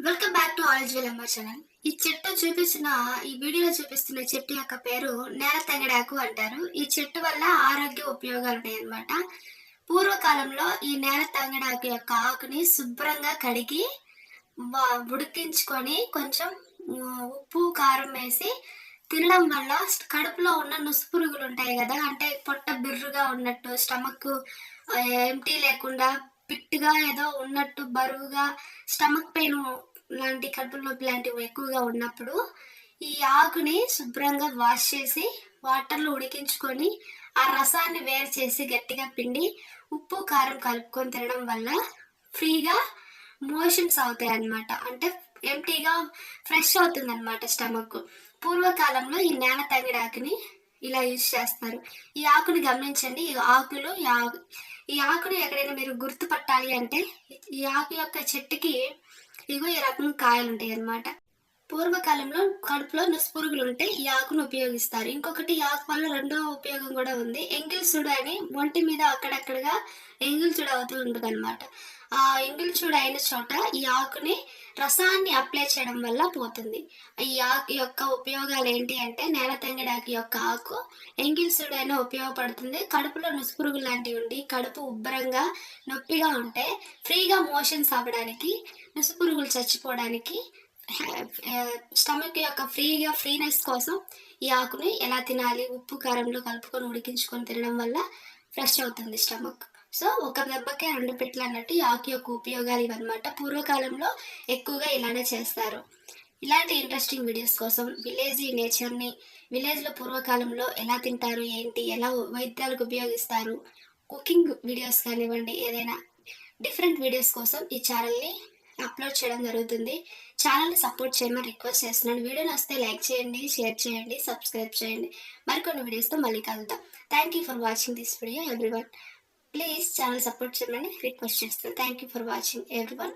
Welcome back to orange well channel ఈ చెట్టు చూపిస్తున్న ఈ వీడియోలో చూపిస్తున్న చెట్టు యొక్క పేరు నేల తెంగడాకు అంటారు. ఈ చెట్టు వల్ల ఆరోగ్య ఉపయోగాలు ఉన్నాయి పూర్వకాలంలో ఈ నేల తెంగడాకు యొక్క ఆకుని శుభ్రంగా కడిగి ఉడికించుకొని కొంచెం ఉప్పు కారం వేసి తినడం వల్ల కడుపులో ఉన్న నుసు పురుగులు ఉంటాయి కదా అంటే పొట్ట బిర్రుగా ఉన్నట్టు స్టమక్ ఎంటీ లేకుండా పిట్టుగా ఏదో ఉన్నట్టు బరువుగా స్టమక్ పెయిన్ లాంటి కడుపు నొప్పి లాంటివి ఎక్కువగా ఉన్నప్పుడు ఈ ఆకుని శుభ్రంగా వాష్ చేసి వాటర్లో ఉడికించుకొని ఆ రసాన్ని వేరు చేసి గట్టిగా పిండి ఉప్పు కారం కలుపుకొని తినడం వల్ల ఫ్రీగా మోషన్స్ అవుతాయి అన్నమాట అంటే ఎంటీగా ఫ్రెష్ అవుతుంది అనమాట స్టమక్. పూర్వకాలంలో ఈ నేల తగిడాకుని ఇలా యూజ్ చేస్తారు. ఈ ఆకుని గమనించండి. ఈ ఆకులు ఈ ఆకు ఈ ఆకును ఎక్కడైనా మీరు గుర్తుపట్టాలి అంటే ఈ ఆకు యొక్క చెట్టుకి ఇగో ఈ రకం కాయలు ఉంటాయి అన్నమాట పూర్వకాలంలో కడుపులో నుసుపురుగులు ఉంటే ఈ ఆకును ఉపయోగిస్తారు. ఇంకొకటి ఈ ఆకు వల్ల రెండో ఉపయోగం కూడా ఉంది. ఎంగిల్ చూడ అని ఒంటి మీద అక్కడక్కడగా ఎంగిల్ చూడ అవుతూ ఉంటుంది అనమాట ఆ ఎంగిల్ చూడ అయిన చోట ఈ ఆకుని రసాన్ని అప్లై చేయడం వల్ల పోతుంది. ఈ ఆకు యొక్క ఉపయోగాలు ఏంటి అంటే నేల తెంగడాకి యొక్క ఆకు ఎంగిల్ సుడు అయినా ఉపయోగపడుతుంది. కడుపులో నుసుపురుగు లాంటివి ఉండి కడుపు ఉబ్బరంగా నొప్పిగా ఉంటే ఫ్రీగా మోషన్స్ అవ్వడానికి నుసుపురుగులు చచ్చిపోవడానికి స్టమక్ యొక్క ఫ్రీగా ఫ్రీనెస్ కోసం ఈ ఆకుని ఎలా తినాలి? ఉప్పు కారంలో కలుపుకొని ఉడికించుకొని తినడం వల్ల ఫ్రెష్ అవుతుంది స్టమక్. సో ఒక దెబ్బకే రెండు పెట్లు అన్నట్టు ఈ ఆకు యొక్క ఉపయోగాలు ఇవన్నమాట. పూర్వకాలంలో ఎక్కువగా ఇలానే చేస్తారు. ఇలాంటి ఇంట్రెస్టింగ్ వీడియోస్ కోసం విలేజ్ నేచర్ని విలేజ్లో పూర్వకాలంలో ఎలా తింటారు ఏంటి ఎలా వైద్యాలకు ఉపయోగిస్తారు కుకింగ్ వీడియోస్ కానివ్వండి ఏదైనా డిఫరెంట్ వీడియోస్ కోసం ఈ ఛానల్ని అప్లోడ్ చేయడం జరుగుతుంది. ఛానల్ని సపోర్ట్ చేయమని రిక్వెస్ట్ చేస్తున్నాను. వీడియో నచ్చితే లైక్ చేయండి షేర్ చేయండి సబ్స్క్రైబ్ చేయండి. మరికొన్ని వీడియోస్తో మళ్ళీ కలుద్దాం. Thank you for watching this video everyone please channel support చేయమని రిక్వెస్ట్ చేస్తాను thank you for watching everyone